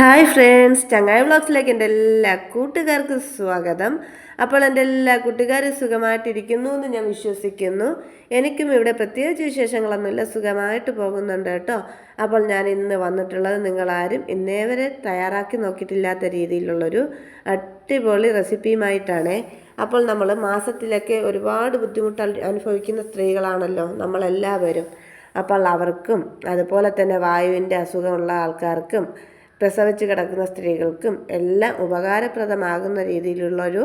Hi friends ചങ്ങായി വ്ളോഗ്സിലേക്ക് എന്റെ എല്ലാ കൂട്ടുകാർക്കും സ്വാഗതം. അപ്പോൾ എന്റെ എല്ലാ കൂട്ടുകാരും സുഖമായിട്ടിരിക്കുന്നു എന്ന് ഞാൻ വിശ്വസിക്കുന്നു. എനിക്കും ഇവിടെ പ്രത്യേകിച്ച് വിശേഷങ്ങളൊന്നുമില്ല സുഖമായിട്ട് പോകുന്നുണ്ട് കേട്ടോ. അപ്പോൾ ഞാൻ ഇന്ന് വന്നിട്ടുള്ളത് നിങ്ങളാരും ഇന്നേ വരെ തയ്യാറാക്കി നോക്കിയിട്ടില്ലാത്ത രീതിയിലുള്ളൊരു അടിപൊളി റെസിപ്പിയുമായിട്ടാണ്. അപ്പോൾ നമ്മൾ മാസത്തിലൊക്കെ ഒരുപാട് ബുദ്ധിമുട്ട് അനുഭവിക്കുന്ന സ്ത്രീകളാണല്ലോ നമ്മളെല്ലാവരും. അപ്പോൾ അവർക്കും അതുപോലെ തന്നെ വായുവിന്റെ അസുഖമുള്ള ആൾക്കാർക്കും പ്രസവിച്ച് കിടക്കുന്ന സ്ത്രീകൾക്കും എല്ലാം ഉപകാരപ്രദമാകുന്ന രീതിയിലുള്ളൊരു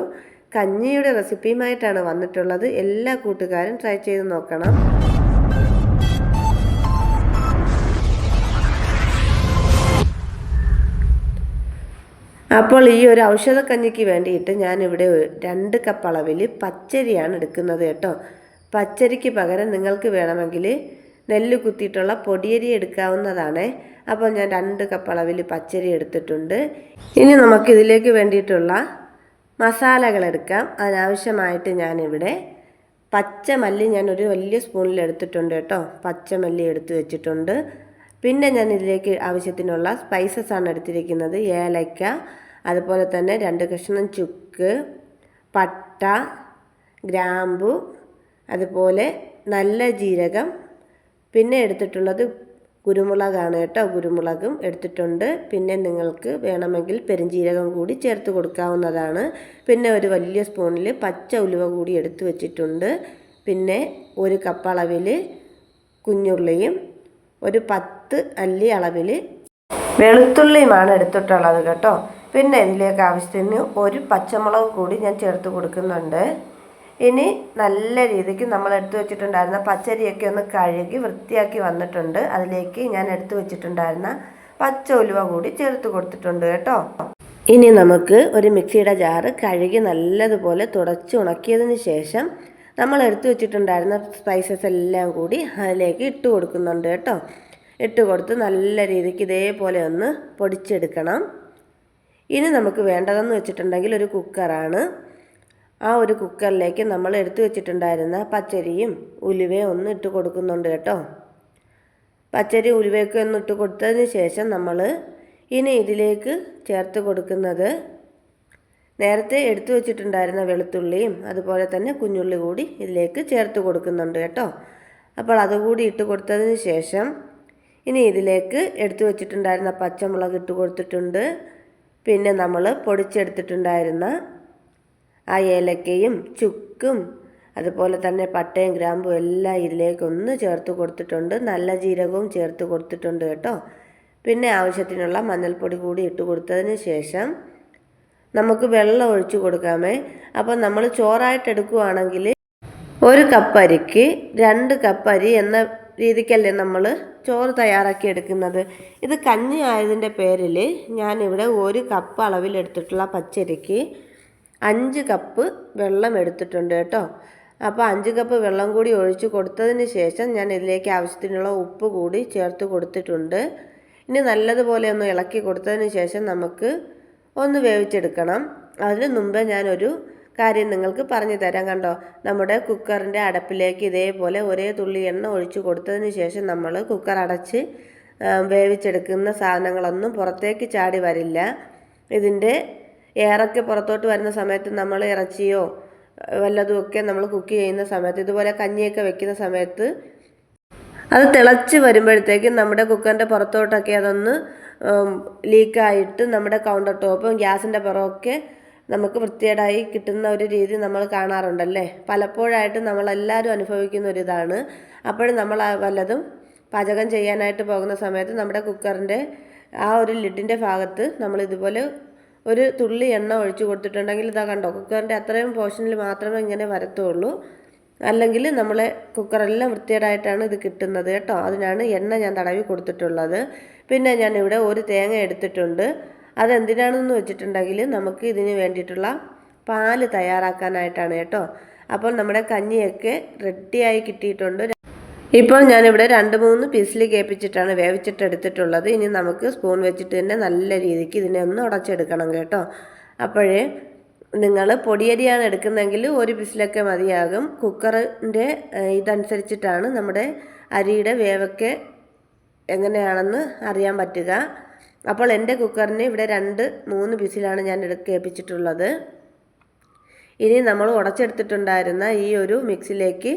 കഞ്ഞിയുടെ റെസിപ്പിയുമായിട്ടാണ് വന്നിട്ടുള്ളത്. എല്ലാ കൂട്ടുകാരും ട്രൈ ചെയ്ത് നോക്കണം. അപ്പോൾ ഈ ഒരു ഔഷധ കഞ്ഞിക്ക് വേണ്ടിയിട്ട് ഞാനിവിടെ രണ്ട് കപ്പ് അളവിൽ പച്ചരിയാണ് എടുക്കുന്നത് കേട്ടോ. പച്ചരിക്ക് പകരം നിങ്ങൾക്ക് വേണമെങ്കിൽ നെല്ല് കുത്തിയിട്ടുള്ള പൊടിയരി എടുക്കാവുന്നതാണ്. അപ്പോൾ ഞാൻ രണ്ട് കപ്പ് അളവിൽ പച്ചരി എടുത്തിട്ടുണ്ട്. ഇനി നമുക്ക് ഇതിലേക്ക് വേണ്ടിയിട്ടുള്ള മസാലകൾ എടുക്കാം. അതിനാവശ്യമായിട്ട് ഞാനിവിടെ പച്ചമല്ലി ഞാൻ ഒരു വലിയ സ്പൂണിൽ എടുത്തിട്ടുണ്ട് കേട്ടോ. പച്ചമല്ലി എടുത്തു വെച്ചിട്ടുണ്ട്. പിന്നെ ഞാൻ ഇതിലേക്ക് ആവശ്യത്തിനുള്ള സ്പൈസസ് ആണ് എടുത്തിരിക്കുന്നത്. ഏലക്ക അതുപോലെ തന്നെ രണ്ട് കഷ്ണം ചുക്ക് പട്ട ഗ്രാമ്പു അതുപോലെ നല്ല ജീരകം പിന്നെ എടുത്തിട്ടുള്ളത് കുരുമുളകാണ് കേട്ടോ. കുരുമുളകും എടുത്തിട്ടുണ്ട്. പിന്നെ നിങ്ങൾക്ക് വേണമെങ്കിൽ പെരുംജീരകം കൂടി ചേർത്ത് കൊടുക്കാവുന്നതാണ്. പിന്നെ ഒരു വലിയ സ്പൂണിൽ പച്ച ഉലുവ കൂടി എടുത്തു വച്ചിട്ടുണ്ട്. പിന്നെ ഒരു കപ്പ് അളവിൽ കുഞ്ഞുള്ളിയും ഒരു പത്ത് അല്ലി അളവിൽ വെളുത്തുള്ളിയുമാണ് എടുത്തിട്ടുള്ളത് കേട്ടോ. പിന്നെ ഇതിലേക്ക് ആവശ്യത്തിന് ഒരു പച്ചമുളക് കൂടി ഞാൻ ചേർത്ത് കൊടുക്കുന്നുണ്ട്. ഇനി നല്ല രീതിക്ക് നമ്മൾ എടുത്തു വെച്ചിട്ടുണ്ടായിരുന്ന പച്ചരിയൊക്കെ ഒന്ന് കഴുകി വൃത്തിയാക്കി വന്നിട്ടുണ്ട്. അതിലേക്ക് ഞാൻ എടുത്തു വെച്ചിട്ടുണ്ടായിരുന്ന പച്ച ഉലുവ കൂടി ചേർത്ത് കൊടുത്തിട്ടുണ്ട് കേട്ടോ. ഇനി നമുക്ക് ഒരു മിക്സിയുടെ ജാറ് കഴുകി നല്ലതുപോലെ തുടച്ച് ഉണക്കിയതിന് ശേഷം നമ്മൾ എടുത്തു വെച്ചിട്ടുണ്ടായിരുന്ന സ്പൈസസ് എല്ലാം കൂടി അതിലേക്ക് ഇട്ട് കൊടുക്കുന്നുണ്ട് കേട്ടോ. ഇട്ട് കൊടുത്ത് നല്ല രീതിക്ക് ഇതേപോലെ ഒന്ന് പൊടിച്ചെടുക്കണം. ഇനി നമുക്ക് വേണ്ടതെന്ന് വെച്ചിട്ടുണ്ടെങ്കിൽ ഒരു കുക്കറാണ് ആ ഒരു കുക്കറിലേക്ക് നമ്മൾ എടുത്തു വെച്ചിട്ടുണ്ടായിരുന്ന പച്ചരിയും ഉലുവയും ഒന്ന് ഇട്ട് കൊടുക്കുന്നുണ്ട് കേട്ടോ. പച്ചരി ഉലുവയൊക്കെ ഒന്ന് ഇട്ട് കൊടുത്തതിന് ശേഷം നമ്മൾ ഇനി ഇതിലേക്ക് ചേർത്ത് കൊടുക്കുന്നത് നേരത്തെ എടുത്തു വെച്ചിട്ടുണ്ടായിരുന്ന വെളുത്തുള്ളിയും അതുപോലെ തന്നെ കുഞ്ഞുള്ളി കൂടി ഇതിലേക്ക് ചേർത്ത് കൊടുക്കുന്നുണ്ട് കേട്ടോ. അപ്പോൾ അതുകൂടി ഇട്ട് കൊടുത്തതിന് ശേഷം ഇനി ഇതിലേക്ക് എടുത്തു വെച്ചിട്ടുണ്ടായിരുന്ന പച്ചമുളക് ഇട്ട് കൊടുത്തിട്ടുണ്ട്. പിന്നെ നമ്മൾ പൊടിച്ചെടുത്തിട്ടുണ്ടായിരുന്ന ആ ഏലക്കയും ചുക്കും അതുപോലെ തന്നെ പട്ടയും ഗ്രാമ്പും എല്ലാം ഇതിലേക്കൊന്ന് ചേർത്ത് കൊടുത്തിട്ടുണ്ട്. നല്ല ജീരകവും ചേർത്ത് കൊടുത്തിട്ടുണ്ട് കേട്ടോ. പിന്നെ ആവശ്യത്തിനുള്ള മഞ്ഞൾപ്പൊടി കൂടി ഇട്ട് കൊടുത്തതിന് ശേഷം നമുക്ക് വെള്ളം ഒഴിച്ചു കൊടുക്കാമേ. അപ്പോൾ നമ്മൾ ചോറായിട്ട് എടുക്കുകയാണെങ്കിൽ ഒരു കപ്പ് അരിക്ക് രണ്ട് കപ്പ് അരി എന്ന രീതിക്കല്ലേ നമ്മൾ ചോറ് തയ്യാറാക്കി എടുക്കുന്നത്. ഇത് കഞ്ഞി ആയതിന്റെ പേരിൽ ഞാനിവിടെ ഒരു കപ്പ് അളവിലെടുത്തിട്ടുള്ള പച്ചരിക്ക് അഞ്ച് കപ്പ് വെള്ളം എടുത്തിട്ടുണ്ട് കേട്ടോ. അപ്പോൾ അഞ്ച് കപ്പ് വെള്ളം കൂടി ഒഴിച്ച് കൊടുത്തതിന് ശേഷം ഞാൻ ഇതിലേക്ക് ആവശ്യത്തിനുള്ള ഉപ്പ് കൂടി ചേർത്ത് കൊടുത്തിട്ടുണ്ട്. ഇനി നല്ലതുപോലെ ഒന്ന് ഇളക്കി കൊടുത്തതിന് ശേഷം നമുക്ക് ഒന്ന് വേവിച്ചെടുക്കണം. അതിന് മുമ്പ് ഞാനൊരു കാര്യം നിങ്ങൾക്ക് പറഞ്ഞു തരാം കണ്ടോ. നമ്മുടെ കുക്കറിന്റെ അടപ്പിലേക്ക് ഇതേപോലെ ഒരേ തുള്ളി എണ്ണ ഒഴിച്ച് കൊടുത്തതിന് ശേഷം നമ്മൾ കുക്കർ അടച്ച് വേവിച്ചെടുക്കുന്ന സാധനങ്ങളൊന്നും പുറത്തേക്ക് ചാടി വരില്ല. ഇതിന്റെ എയറൊക്കെ പുറത്തോട്ട് വരുന്ന സമയത്ത് നമ്മൾ ഇറച്ചിയോ വല്ലതുമൊക്കെ നമ്മൾ കുക്ക് ചെയ്യുന്ന സമയത്ത് ഇതുപോലെ കഞ്ഞിയൊക്കെ വെക്കുന്ന സമയത്ത് അത് തിളച്ച് വരുമ്പോഴത്തേക്കും നമ്മുടെ കുക്കറിന്റെ പുറത്തോട്ടൊക്കെ അതൊന്ന് ലീക്കായിട്ട് നമ്മുടെ കൗണ്ടർ ടോപ്പും ഗ്യാസിന്റെ പുറമൊക്കെ നമുക്ക് വൃത്തികേടായി കിട്ടുന്ന ഒരു രീതി നമ്മൾ കാണാറുണ്ടല്ലേ? പലപ്പോഴായിട്ട് നമ്മളെല്ലാവരും അനുഭവിക്കുന്ന ഒരു ഇതാണ്. അപ്പോഴും നമ്മൾ വല്ലതും പാചകം ചെയ്യാനായിട്ട് പോകുന്ന സമയത്ത് നമ്മുടെ കുക്കറിന്റെ ആ ഒരു ലിഡിന്റെ ഭാഗത്ത് നമ്മൾ ഇതുപോലെ ഒരു തുള്ളി എണ്ണ ഒഴിച്ച് കൊടുത്തിട്ടുണ്ടെങ്കിൽ ഇതാ കണ്ടോ കുക്കറിന്റെ അത്രയും പോർഷനിൽ മാത്രമേ ഇങ്ങനെ വരത്തുള്ളൂ. അല്ലെങ്കിൽ നമ്മളെ കുക്കറെല്ലാം വൃത്തികേടായിട്ടാണ് ഇത് കിട്ടുന്നത് കേട്ടോ. അതിനാണ് എണ്ണ ഞാൻ തടവി കൊടുത്തിട്ടുള്ളത്. പിന്നെ ഞാൻ ഇവിടെ ഒരു തേങ്ങ എടുത്തിട്ടുണ്ട്. അതെന്തിനാണെന്ന് വെച്ചിട്ടുണ്ടെങ്കിൽ നമുക്ക് ഇതിന് വേണ്ടിയിട്ടുള്ള പാൽ തയ്യാറാക്കാനായിട്ടാണ് കേട്ടോ. അപ്പോൾ നമ്മുടെ കഞ്ഞിയൊക്കെ റെഡിയായി കിട്ടിയിട്ടുണ്ട്. ഇപ്പോൾ ഞാനിവിടെ രണ്ട് മൂന്ന് പീസിൽ കേൾപ്പിച്ചിട്ടാണ് വേവിച്ചിട്ട് എടുത്തിട്ടുള്ളത്. ഇനി നമുക്ക് സ്പൂൺ വെച്ചിട്ട് തന്നെ നല്ല രീതിക്ക് ഇതിനെ ഒന്ന് ഉടച്ചെടുക്കണം കേട്ടോ. അപ്പോഴേ നിങ്ങൾ പൊടിയരിയാണ് എടുക്കുന്നതെങ്കിൽ ഒരു പിസിലൊക്കെ മതിയാകും. കുക്കറിന്റെ ഇതനുസരിച്ചിട്ടാണ് നമ്മുടെ അരിയുടെ വേവൊക്കെ എങ്ങനെയാണെന്ന് അറിയാൻ പറ്റുക. അപ്പോൾ എന്റെ കുക്കറിന് ഇവിടെ രണ്ട് മൂന്ന് പീസിലാണ് ഞാൻ കേൾപ്പിച്ചിട്ടുള്ളത് ഇനി നമ്മൾ ഉടച്ചെടുത്തിട്ടുണ്ടായിരുന്ന ഈ ഒരു മിക്സിലേക്ക്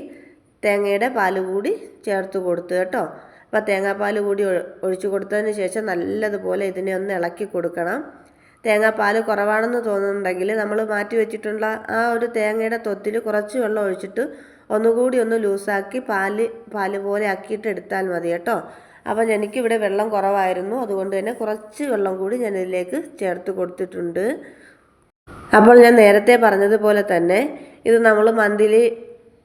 തേങ്ങയുടെ പാൽ കൂടി ചേർത്ത് കൊടുത്തു കേട്ടോ. അപ്പോൾ തേങ്ങാപ്പാൽ കൂടി ഒഴിച്ചു കൊടുത്തതിന് ശേഷം നല്ലതുപോലെ ഇതിനെ ഒന്ന് ഇളക്കി കൊടുക്കണം. തേങ്ങാപ്പാൽ കുറവാണെന്ന് തോന്നുന്നുണ്ടെങ്കിൽ നമ്മൾ മാറ്റി വെച്ചിട്ടുള്ള ആ ഒരു തേങ്ങയുടെ തൊത്തിൽ കുറച്ച് വെള്ളം ഒഴിച്ചിട്ട് ഒന്നുകൂടി ഒന്ന് ലൂസാക്കി പാൽ പാൽ പോലെ ആക്കിയിട്ട് എടുത്താൽ മതി കേട്ടോ. അപ്പം എനിക്കിവിടെ വെള്ളം കുറവായിരുന്നു. അതുകൊണ്ട് തന്നെ കുറച്ച് വെള്ളം കൂടി ഞാൻ ഇതിലേക്ക് ചേർത്ത് കൊടുത്തിട്ടുണ്ട്. അപ്പോൾ ഞാൻ നേരത്തെ പറഞ്ഞതുപോലെ തന്നെ ഇത് നമ്മൾ മന്തിലി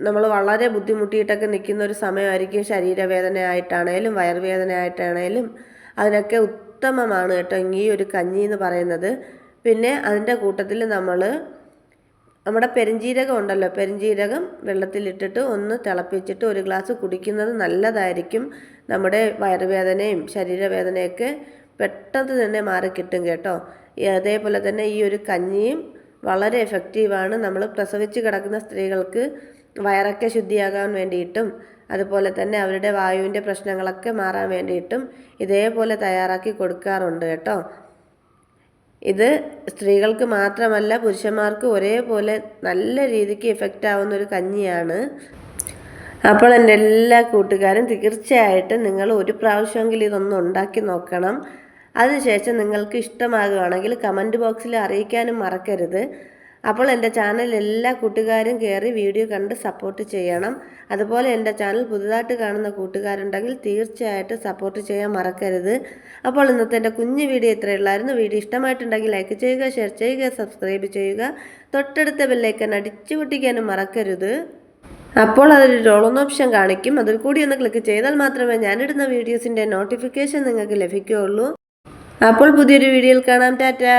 നമ്മൾ വളരെ ബുദ്ധിമുട്ടിയിട്ടൊക്കെ നിൽക്കുന്ന ഒരു സമയമായിരിക്കും ശരീരവേദന ആയിട്ടാണേലും വയർവേദന ആയിട്ടാണേലും അതിനൊക്കെ ഉത്തമമാണ് കേട്ടോ ഈ ഒരു കഞ്ഞി എന്ന് പറയുന്നത്. പിന്നെ അതിന്റെ കൂട്ടത്തിൽ നമ്മൾ നമ്മുടെ പെരിഞ്ജീരകം ഉണ്ടല്ലോ പെരിഞ്ജീരകം വെള്ളത്തിലിട്ടിട്ട് ഒന്ന് തിളപ്പിച്ചിട്ട് ഒരു ഗ്ലാസ് കുടിക്കുന്നത് നല്ലതായിരിക്കും. നമ്മുടെ വയറുവേദനയും ശരീരവേദനയൊക്കെ പെട്ടെന്ന് തന്നെ മാറി കിട്ടും കേട്ടോ. അതേപോലെ തന്നെ ഈ ഒരു കഞ്ഞിയും വളരെ എഫക്റ്റീവാണ് നമ്മൾ പ്രസവിച്ച് കിടക്കുന്ന സ്ത്രീകൾക്ക് വയറൊക്കെ ശുദ്ധിയാകാൻ വേണ്ടിയിട്ടും അതുപോലെ തന്നെ അവരുടെ വായുവിന്റെ പ്രശ്നങ്ങളൊക്കെ മാറാൻ വേണ്ടിയിട്ടും ഇതേപോലെ തയ്യാറാക്കി കൊടുക്കാറുണ്ട് കേട്ടോ. ഇത് സ്ത്രീകൾക്ക് മാത്രമല്ല പുരുഷന്മാർക്ക് ഒരേപോലെ നല്ല രീതിക്ക് എഫക്റ്റ് ആവുന്ന ഒരു കഞ്ഞിയാണ്. അപ്പോൾ എന്റെ എല്ലാ കൂട്ടുകാരും തീർച്ചയായിട്ടും നിങ്ങൾ ഒരു പ്രാവശ്യമെങ്കിലും ഇതൊന്ന് ഉണ്ടാക്കി നോക്കണം. അതിനുശേഷം നിങ്ങൾക്ക് ഇഷ്ടമാകുകയാണെങ്കിൽ കമന്റ് ബോക്സിൽ അറിയിക്കാനും മറക്കരുത്. അപ്പോൾ എന്റെ ചാനൽ എല്ലാ കൂട്ടുകാരും കയറി വീഡിയോ കണ്ട് സപ്പോർട്ട് ചെയ്യണം. അതുപോലെ എന്റെ ചാനൽ പുതുതായിട്ട് കാണുന്ന കൂട്ടുകാരുണ്ടെങ്കിൽ തീർച്ചയായിട്ടും സപ്പോർട്ട് ചെയ്യാൻ മറക്കരുത്. അപ്പോൾ ഇന്നത്തെ എന്റെ കുഞ്ഞു വീഡിയോ ഇത്രയേ ഉള്ളായിരുന്നു. വീഡിയോ ഇഷ്ടമായിട്ടുണ്ടെങ്കിൽ ലൈക്ക് ചെയ്യുക ഷെയർ ചെയ്യുക സബ്സ്ക്രൈബ് ചെയ്യുക. തൊട്ടടുത്ത ബെല്ലൈക്കൻ അടിച്ചു പൊട്ടിക്കാനും മറക്കരുത്. അപ്പോൾ അതൊരു റോളൊന്ന് ഓപ്ഷൻ കാണിക്കും. അതിൽ കൂടി ഒന്ന് ക്ലിക്ക് ചെയ്താൽ മാത്രമേ ഞാനിടുന്ന വീഡിയോസിന്റെ നോട്ടിഫിക്കേഷൻ നിങ്ങൾക്ക് ലഭിക്കുകയുള്ളൂ. അപ്പോൾ പുതിയൊരു വീഡിയോയിൽ കാണാം. ടാറ്റാ!